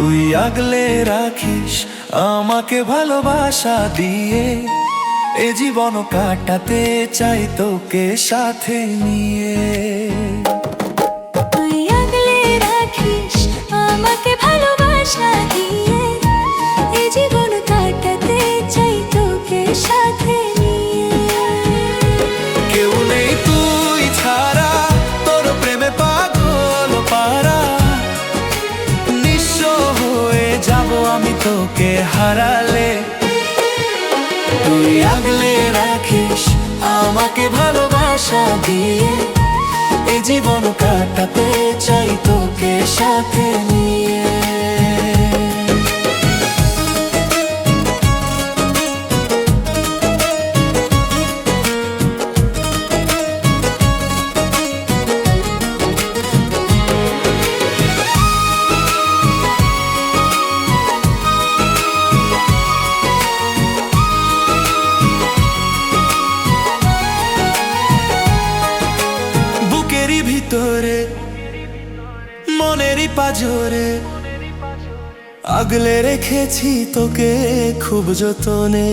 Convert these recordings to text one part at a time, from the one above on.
তুই আগলে রাখিস আমাকে ভালোবাসা দিয়ে। এ জীবন কাটাতে চাই তোকে সাথে নিয়ে। তোকে হারালে, তুই আগলে রাখিস আমাকে ভালোবাসা দিয়ে। এ জীবন কাটাতে চাই তোকে সাথে নিয়ে। ভিতরে মনেরই পাজরে আগলে রেখেছি তোকে খুব যতনে।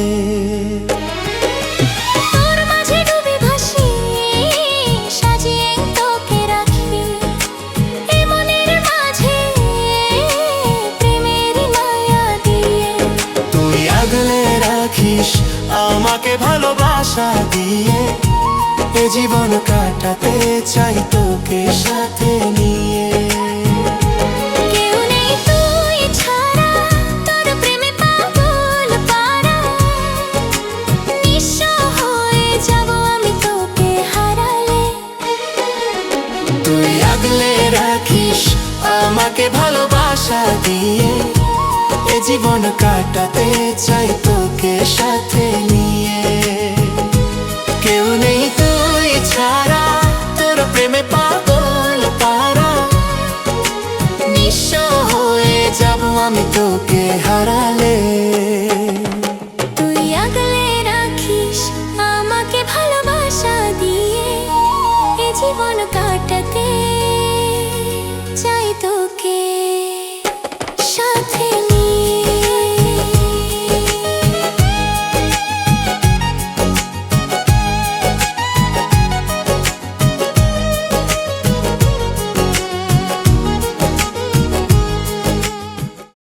আমাকে ভালোবাসা দিয়ে। এ জীবন কাটাতে চাই তোকে সাথে নিয়ে। তুই আগলে রাখিস আমাকে ভালোবাসা দিয়ে। এ জীবন তোকে হারালে। তুই আগলে রাখিস আমাকে ভালোবাসা দিয়ে। এ জীবন